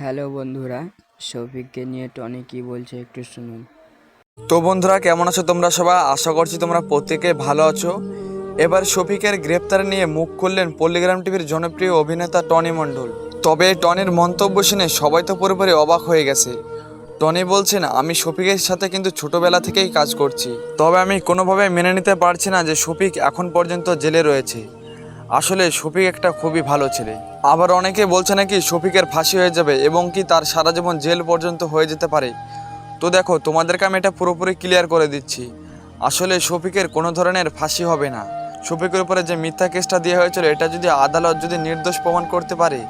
Hello বন্ধুরা, শফিককে নিয়ে Tony কি বলছে একটু শুনুন। তো বন্ধুরা, কেমন আছো তোমরা সবাই? আশা করছি তোমরা প্রত্যেকে ভালো আছো। এবার শফিকের গ্রেপ্তার নিয়ে মুখ খুললেন পল্লিগ্রাম টিভির জনপ্রিয় অভিনেতা টনি মণ্ডল। তবে টনির মন্তব্য শুনে সবাই তো পুরোপুরি অবাক হয়ে গেছে। টনি বলছেন, আমি শফিকের সাথে কিন্তু ছোটবেলা থেকেই কাজ করছি। তবে আমি কোনোভাবে মেনে নিতে পারছি না যে শফিক এখন পর্যন্ত জেলে রয়েছে। আসলে শফিক একটা খুবই ভালো ছেলে। আবার অনেকে বলছে নাকি শফিকের ফাঁসি হয়ে যাবে এবং কি তার সারা জীবন জেল পর্যন্ত হয়ে যেতে পারে। তো দেখো, তোমাদেরকে আমি এটা পুরোপুরি ক্লিয়ার করে দিচ্ছি। আসলে শফিকের কোনো ধরনের ফাঁসি হবে না। শফিকের উপরে যে মিথ্যা কেসটা দেওয়া হয়েছিল, এটা যদি আদালত যদি নির্দোষ প্রমাণ করতে পারে,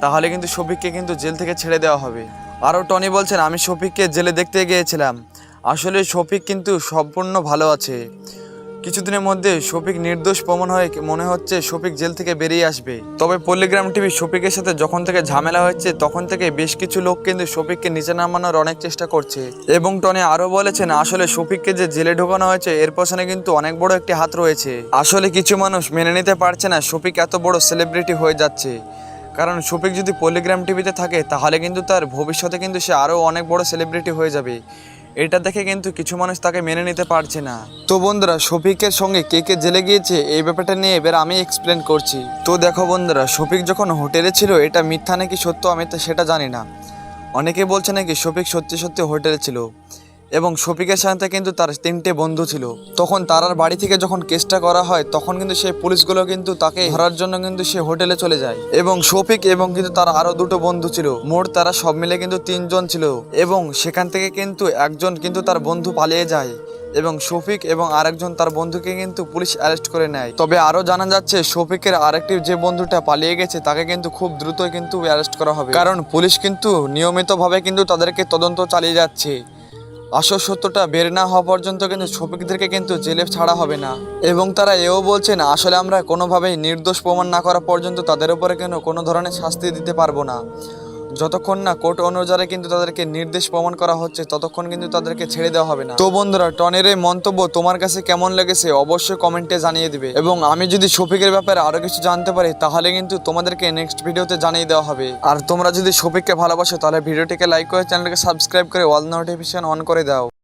তাহলে কিন্তু শফিককে কিন্তু জেল থেকে ছেড়ে দেওয়া হবে। আরও টনি বলছেন, আমি শফিককে জেলে দেখতে গিয়েছিলাম। আসলে শফিক কিন্তু সম্পূর্ণ ভালো আছে। কিছুদিনের মধ্যে শফিক নির্দোষ প্রমাণ হয়ে মনে হচ্ছে শফিক জেল থেকে বেরিয়ে আসবে। তবে পল্লিগ্রাম টিভি শফিকের সাথে যখন থেকে ঝামেলা হয়েছে, তখন থেকে বেশ কিছু লোক কিন্তু শফিককে নিচে নামানোর অনেক চেষ্টা করছে। এবং টনি আরও বলেছেন, আসলে শফিককে যে জেলে ঢোকানো হয়েছে, এর পেছনে কিন্তু অনেক বড় একটি হাত রয়েছে। আসলে কিছু মানুষ মেনে নিতে পারছে না শফিক এত বড় সেলিব্রিটি হয়ে যাচ্ছে। কারণ শফিক যদি পল্লিগ্রাম টিভিতে থাকে, তাহলে কিন্তু তার ভবিষ্যতে কিন্তু সে আরও অনেক বড় সেলিব্রিটি হয়ে যাবে। এটা দেখে কিন্তু কিছু মানুষ তাকে মেনে নিতে পারছে না। তো বন্ধুরা, শফিকের সঙ্গে কে কে জেলে গিয়েছে এই ব্যাপারটা নিয়ে এবার আমি এক্সপ্লেন করছি। তো দেখো বন্ধুরা, শফিক যখন হোটেলে ছিল, এটা মিথ্যা নাকি সত্য আমি তো সেটা জানি না। অনেকে বলছে নাকি শফিক সত্যি সত্যি হোটেলে ছিল। এবং শফিকের সাথে কিন্তু তার তিনটে বন্ধু ছিল। তখন তারার বাড়ি থেকে যখন কেসটা করা হয়, তখন কিন্তু সেই পুলিশগুলো কিন্তু তাকে ধরার জন্য কিন্তু সে হোটেলে চলে যায়। এবং শফিক এবং কিন্তু তার আরও দুটো বন্ধু ছিল। মোট তারা সব মিলে কিন্তু তিনজন ছিল। এবং সেখান থেকে কিন্তু একজন কিন্তু তার বন্ধু পালিয়ে যায় এবং শফিক এবং আরেকজন তার বন্ধুকে কিন্তু পুলিশ অ্যারেস্ট করে নেয়। তবে আরও জানা যাচ্ছে, শফিকের আরেকটি যে বন্ধুটা পালিয়ে গেছে, তাকে কিন্তু খুব দ্রুত কিন্তু অ্যারেস্ট করা হবে। কারণ পুলিশ কিন্তু নিয়মিতভাবে কিন্তু তাদেরকে তদন্ত চালিয়ে যাচ্ছে। আসল সত্যটা বের না হওয়া পর্যন্ত কিন্তু শফিকদেরকে কিন্তু জেলে ছাড়া হবে না। এবং তারা এও বলছেন, আসলে আমরা কোনোভাবেই নির্দোষ প্রমাণ না করা পর্যন্ত তাদের উপরে কেন কোনো ধরনের শাস্তি দিতে পারব না। যতক্ষণ না কোর্ট অনুযায়ী কিন্তু তাদেরকে নির্দেশ প্রমাণ করা হচ্ছে, ততক্ষণ কিন্তু তাদেরকে ছেড়ে দেওয়া হবে না। তো বন্ধুরা, টনের এই মন্তব্য তোমার কাছে কেমন লেগেছে অবশ্যই কমেন্টে জানিয়ে দিবে। এবং আমি যদি শফিকের ব্যাপারে আরও কিছু জানতে পারি, তাহলে কিন্তু তোমাদেরকে নেক্সট ভিডিওতে জানিয়ে দেওয়া হবে। আর তোমরা যদি শফিককে ভালোবাসো, তাহলে ভিডিওটিকে লাইক করে চ্যানেলকে সাবস্ক্রাইব করে অল নোটিফিকেশন অন করে দাও।